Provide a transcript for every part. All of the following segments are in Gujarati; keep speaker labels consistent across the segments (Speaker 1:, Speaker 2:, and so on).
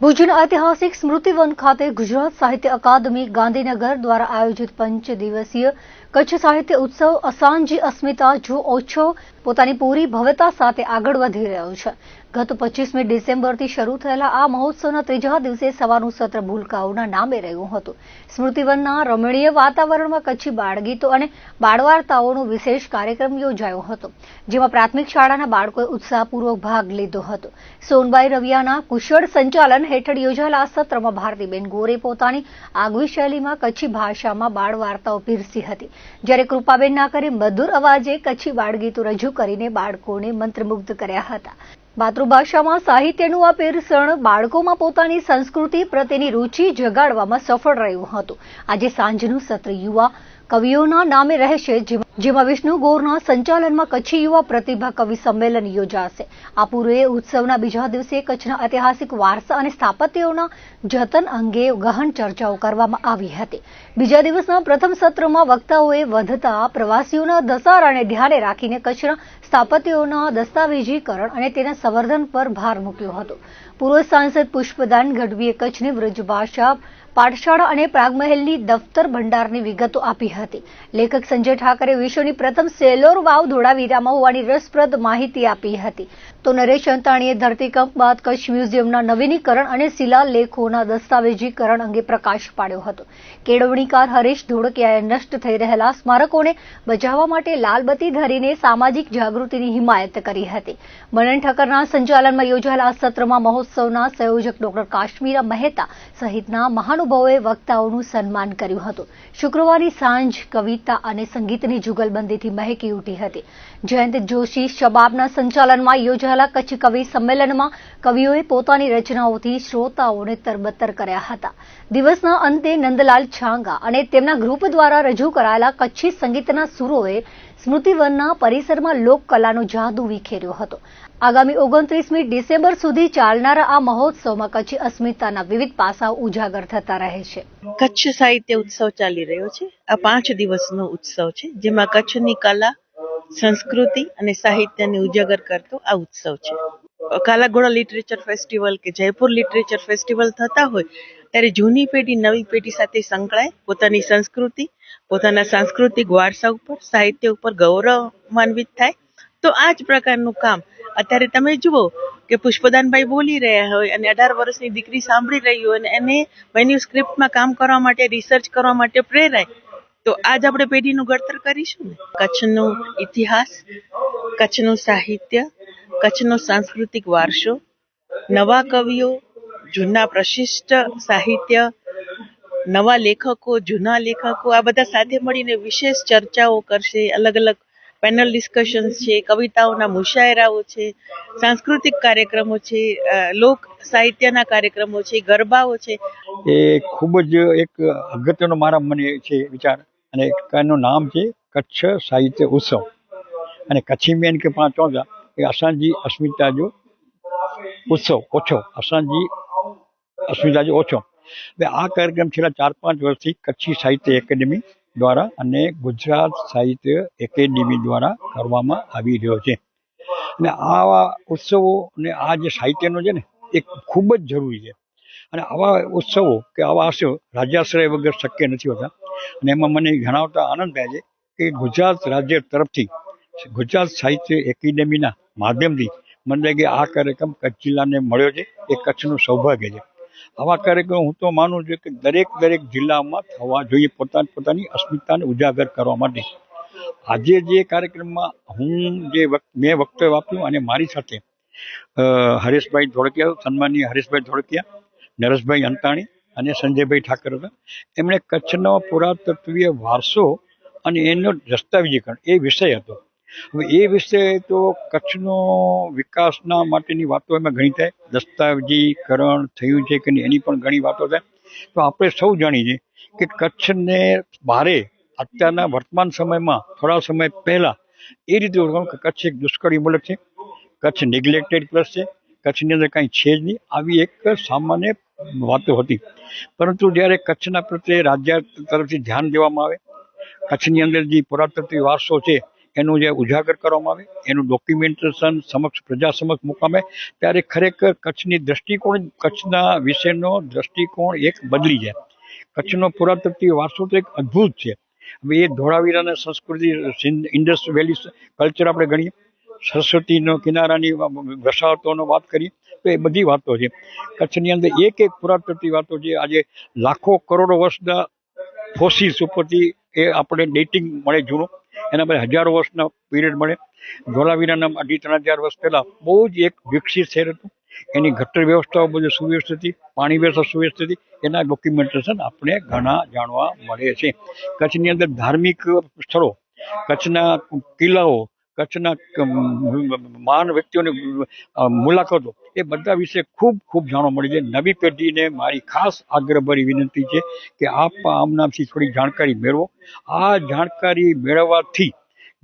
Speaker 1: ભુજના ઐતિહાસિક સ્મૃતિવન ખાતે ગુજરાત સાહિત્ય અકાદમી ગાંધીનગર દ્વારા આયોજિત પંચ દિવસીય કચ્છ સાહિત્ય ઉત્સવ અસાંજી અસ્મિતા જો ઓછો પોતાની પૂરી ભવ્યતા સાથે આગળ વધી રહ્યો છે. ગત પચીસમી ડિસેમ્બરથી શરૂ થયેલા આ મહોત્સવના ત્રીજા દિવસે સવારનું સત્ર ભૂલકાઓના નામે રહ્યું હતું. સ્મૃતિવનના રમણીય વાતાવરણમાં કચ્છી બાળગીતો અને બાળવાર્તાઓનો વિશેષ કાર્યક્રમ યોજાયો હતો, જેમાં પ્રાથમિક શાળાના બાળકોએ ઉત્સાહપૂર્વક ભાગ લીધો હતો. સોનબાઈ રવિયાના કુશળ સંચાલન હેઠળ યોજાયેલા આ સત્રમાં ભારતીબેન ગોરે પોતાની આગવી શૈલીમાં કચ્છી ભાષામાં બાળવાર્તાઓ પીરસી હતી. જ્યારે કૃપાબેન નાકરે મધુર અવાજે કચ્છી બાળગીતો રજૂ કરીને બાળકોને મંત્રમુગ્ધ કર્યા હતા. માતૃભાષામાં સાહિત્યનું આ પીરસણ બાળકોમાં પોતાની સંસ્કૃતિ પ્રત્યેની રુચિ જગાડવામાં સફળ રહ્યું હતું. આજે સાંજનું સત્ર યુવા કવિઓના નામે રહેશે જેમાં વિષ્ણુ ગોરના સંચાલનમાં કચ્છી યુવા પ્રતિભા કવિ સંમેલન યોજાશે. આ પૂર્વે ઉત્સવના બીજા દિવસે કચ્છના ઐતિહાસિક વારસા અને સ્થાપત્યોના જતન અંગે ગહન ચર્ચાઓ કરવામાં આવી હતી. બીજા દિવસના પ્રથમ સત્રમાં વક્તાઓએ વધતા પ્રવાસીઓના ધસારાને ધ્યાને રાખીને કચ્છના સ્થાપત્યોના દસ્તાવેજીકરણ અને તેના સંવર્ધન પર ભાર મૂક્યો હતો. પૂર્વ સાંસદ પુષ્પદાન ગઢવીએ કચ્છની વ્રજભાષા પાઠશાળા અને પ્રાગમહેલની દફતર ભંડારની વિગતો આપી હતી. લેખક સંજય ઠાકરે વિશ્વની પ્રથમ સેલોર વાવ ધોળાવીરામાં હોવાની રસપ્રદ માહિતી આપી હતી. તો નરેશ અંતાણીએ ધરતીકંપ બાદ કચ્છ મ્યુઝિયમના નવીનીકરણ અને શિલાલેખોના દસ્તાવેજીકરણ અંગે પ્રકાશ પાડ્યો હતો. કેળવણીકાર હરીશ ધોળકિયાએ નષ્ટ થઈ રહેલા સ્મારકોને બચાવવા માટે લાલબત્તી ધરીને સામાજિક જાગૃતિની હિમાયત કરી હતી. મનન ઠક્કરના સંચાલનમાં યોજાયેલા સત્રમાં મહોત્સવના સંયોજક ડોક્ટર કાશ્મીરા મહેતા સહિતના મહાનુભાવોએ વક્તાઓનું સન્માન કર્યું હતું. શુક્રવારે સાંજ કવિતા અને સંગીતની જુગલબંધીથી મહેકી ઉઠી હતી. જયંત જોશી શબાબના સંચાલનમાં યોજાયેલા કચ્છ કવિ સંમેલનમાં કવિઓએ પોતાની રચનાઓથી શ્રોતાઓને તરબતર કર્યા હતા. દિવસના અંતે નંદલાલ છાંગા અને તેમના ગ્રુપ દ્વારા રજૂ કરાયેલા કચ્છી સંગીતના સુરોએ સ્મૃતિવનના પરિસરમાં લોકકલાનો જાદુ વિખેર્યો હતો. આગામી ઓગણત્રીસમી ડિસેમ્બર સુધી ચાલનારા આ મહોત્સવમાં કચ્છી અસ્મિતાના વિવિધ પાસાઓ ઉજાગર થતા રહે છે.
Speaker 2: કચ્છ સાહિત્ય ઉત્સવ ચાલી રહ્યો છે. આ પાંચ દિવસનો ઉત્સવ છે, જેમાં કચ્છની કલા, સંસ્કૃતિ અને સાહિત્યને ઉજાગર કરતો આ ઉત્સવ છે. કાલાઘોડા લિટરેચર ફેસ્ટિવલ કે જયપુર લિટરેચર ફેસ્ટિવલ થતા હોય ત્યારે જૂની પેઢી નવી પેઢી સાથે સંકળાય, પોતાની સંસ્કૃતિ, પોતાના સાંસ્કૃતિક વારસા ઉપર, સાહિત્ય ઉપર ગૌરવાન્વિત થાય. તો આ જ પ્રકારનું કામ. અત્યારે તમે જુઓ કે પુષ્પદાનભાઈ બોલી રહ્યા હોય અને અઢાર વર્ષની દીકરી સાંભળી રહી હોય અને એને મેન્યુસ્ક્રિપ્ટમાં કામ કરવા માટે રિસર્ચ કરવા માટે પ્રેરાય. તો આજ આપણે પેઢીનું ઘડતર કરીશું ને? કચ્છનો ઇતિહાસ, કચ્છનું સાહિત્ય, કચ્છનો સાંસ્કૃતિક વારસો, નવા કવિઓ જૂના પ્રશિષ્ટ સાહિત્ય, નવા લેખકો, જૂના લેખકો, આ બધા સાથે મળીને વિશેષ ચર્ચાઓ કરશે. અલગ અલગ પેનલ ડિસ્કશન્સ છે, કવિતાઓના મુશાયરાઓ છે, સાંસ્કૃતિક કાર્યક્રમો છે લોક સાહિત્યના કાર્યક્રમો છે, ગરબાઓ છે.
Speaker 3: એ ખૂબ જ એક અગત્યનો મારા મને છે વિચાર. અને એનું નામ છે કચ્છ સાહિત્ય ઉત્સવ. અને કચ્છી મેન કે પાંચ ચોજા એ અસાંજી અસ્મિતા જો ઉત્સવ, ઓછો અસાंजी અસ્મિતા જો ઓછો. હવે આ કાર્યક્રમ છેલ્લા ચાર પાંચ વર્ષથી કચ્છી સાહિત્ય એકેડેમી દ્વારા અને ગુજરાત સાહિત્ય એકેડેમી દ્વારા કરવામાં આવી રહ્યો છે. અને આવા ઉત્સવો અને આ જે સાહિત્યનો છે ને, એ ખૂબ જ જરૂરી છે. અને આવા ઉત્સવો કે આવા આશયો રાજ્યાશ્રય વગર શક્ય નથી હોતા. અને એમાં મને જણાવતા આનંદ થાય છે કે ગુજરાત રાજ્ય તરફથી ગુજરાત સાહિત્ય એકેડેમીના માધ્યમથી મને લાગે આ કાર્યક્રમ કચ્છ જિલ્લાને મળ્યો છે. એ કચ્છનું સૌભાગ્ય છે. આવા કાર્યક્રમ હું તો માનું છું કે દરેક દરેક જિલ્લામાં થવા જોઈએ પોતાની પોતાની અસ્મિતાને ઉજાગર કરવા માટે. આજે જે કાર્યક્રમમાં હું જે મેં વક્તવ્ય આપ્યું અને મારી સાથે હરેશભાઈ ધોળકિયા, સન્માનીય હરેશભાઈ ધોળકિયા, નરેશભાઈ અંતાણી અને સંજયભાઈ ઠાકર હતા. એમણે કચ્છનો પુરાતત્વીય વારસો અને એનો દસ્તાવેજીકરણ એ વિષય હતો. હવે એ વિશે તો કચ્છનો વિકાસના માટેની વાતો એમાં ઘણી થાય. દસ્તાવેજીકરણ થયું છે કે નહીં, એની પણ ઘણી વાતો થાય. તો આપણે સૌ જાણીએ કે કચ્છને ભારે અત્યારના વર્તમાન સમયમાં, થોડા સમય પહેલા એ રીતે ઓળખવાનું કે કચ્છ એક દુષ્કાળી મુલક છે. કચ્છ નેગ્લેક્ટેડ પ્લસ છે. કચ્છની અંદર કાંઈ છે જ નહીં. આવી એક સામાન્ય વાતો હતી. પરંતુ જ્યારે કચ્છના પ્રત્યે રાજ્ય તરફથી ધ્યાન દેવામાં આવે, કચ્છની અંદર જે પુરાતત્વ વારસો છે એનું જે ઉજાગર કરવામાં આવે, એનું ડોક્યુમેન્ટેશન સમક્ષ, પ્રજા સમક્ષ મૂકવામાં આવે, ત્યારે ખરેખર કચ્છની દ્રષ્ટિકોણ, કચ્છના વિશેનો દ્રષ્ટિકોણ એક બદલી જાય. કચ્છનો પુરાતત્વીય વારસો તો એક અદ્ભુત છે. હવે એ ધોળાવીરાના સંસ્કૃતિ ઇન્ડસ વેલી કલ્ચર આપણે ગણીએ. સરસ્વતીનો કિનારાની વસાહતોનો વાત કરીએ, તો એ બધી વાતો છે. કચ્છની અંદર એક એક પુરાતત્વી વાતો છે. આજે લાખો કરોડો વર્ષના ફોસિલ્સ ઉપરથી એ આપણે ડેટિંગ મળે જૂનું. એના માટે હજારો વર્ષના પીરિયડ મળે. ધોળાવીરાના અઢી ત્રણ હજાર વર્ષ પહેલાં બહુ જ એક વિકસિત શહેર હતું. એની ગટર વ્યવસ્થાઓ બધું સુવ્યવસ્થિત હતી, પાણી વ્યવસ્થા સુવ્યવસ્થિત હતી. એના ડોક્યુમેન્ટેશન આપણે ઘણા જાણવા મળે છે. કચ્છની અંદર ધાર્મિક સ્થળો, કચ્છના કિલ્લાઓ કચ્છના મહાન વ્યક્તિઓની મુલાકાતો એ બધા વિશે ખૂબ ખૂબ જાણવા મળી છે. નવી પેઢીને મારી ખાસ આગ્રહભરી વિનંતી છે કે આપ આમનામથી થોડી જાણકારી મેળવો. આ જાણકારી મેળવવાથી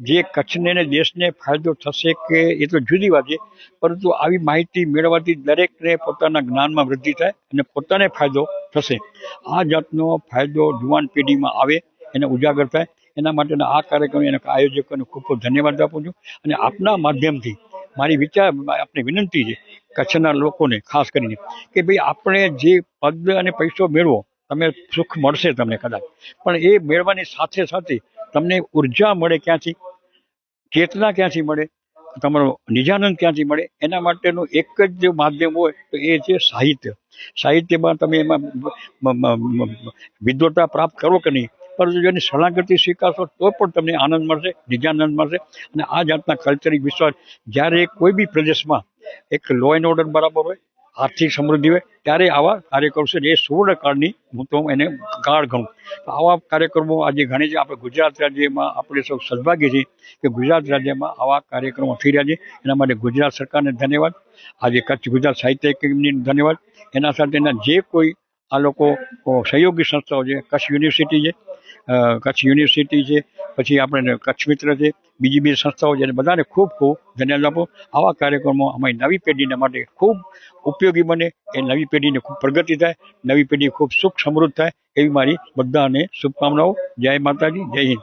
Speaker 3: જે કચ્છને ને દેશને ફાયદો થશે કે એ તો જુદી વાત છે, પરંતુ આવી માહિતી મેળવવાથી દરેકને પોતાના જ્ઞાનમાં વૃદ્ધિ થાય અને પોતાને ફાયદો થશે. આ જાતનો ફાયદો યુવાન પેઢીમાં આવે એને ઉજાગર થાય. એના માટેના આ કાર્યક્રમ એના આયોજકોને ખૂબ ખૂબ ધન્યવાદ આપું છું અને આપના માધ્યમથી મારી વિચાર, આપને વિનંતી છે કચ્છના લોકોને, ખાસ કરીને, કે ભાઈ આપણે જે પદ અને પૈસો મેળવો તમે સુખ મળશે તમને કદાચ. પણ એ મેળવવાની સાથે સાથે તમને ઊર્જા મળે ક્યાંથી? ચેતના ક્યાંથી મળે? તમારો નિજાનંદ ક્યાંથી મળે? એના માટેનું એક જ જો માધ્યમ હોય તો એ છે સાહિત્ય. સાહિત્યમાં તમે એમાં વિદ્વતા પ્રાપ્ત કરો કે નહીં? પરંતુ જો એની શરણાગતિ સ્વીકારશો, તો પણ તમને આનંદ મળશે, નિજાનંદ મળશે. અને આ જાતના કલ્ચરિક વિશ્વાસ, જ્યારે કોઈ બી પ્રદેશમાં એક લો એન્ડ ઓર્ડર બરાબર હોય, આર્થિક સમૃદ્ધિ હોય, ત્યારે આવા કાર્યક્રમો છે એ સુવર્ણકાળની હું તો એને કાળ ગણું. તો આવા કાર્યક્રમો આજે ઘણી છે. આપણે ગુજરાત રાજ્યમાં આપણે સૌ સદભાગ્ય છીએ કે ગુજરાત રાજ્યમાં આવા કાર્યક્રમો થઈ રહ્યા છે. એના માટે ગુજરાત સરકારને ધન્યવાદ. આજે કચ્છ ગુજરાત સાહિત્ય એકેડમીને ધન્યવાદ. એના સાથેના જે કોઈ આ લોકો સહયોગી સંસ્થાઓ છે, કચ્છ યુનિવર્સિટી છે કચ્છ યુનિવર્સિટી છે, પછી આપણે કચ્છ મિત્ર છે, બીજી બીજી સંસ્થાઓ છે બધાને ખૂબ ખૂબ ધન્યવાદ આપો. આવા કાર્યક્રમો અમારી નવી પેઢીને માટે ખૂબ ઉપયોગી બને, એ નવી પેઢીને ખૂબ પ્રગતિ થાય, નવી પેઢી ખૂબ સુખ સમૃદ્ધ થાય, એવી મારી બધાને શુભકામનાઓ. જય માતાજી, જય હિન્દ.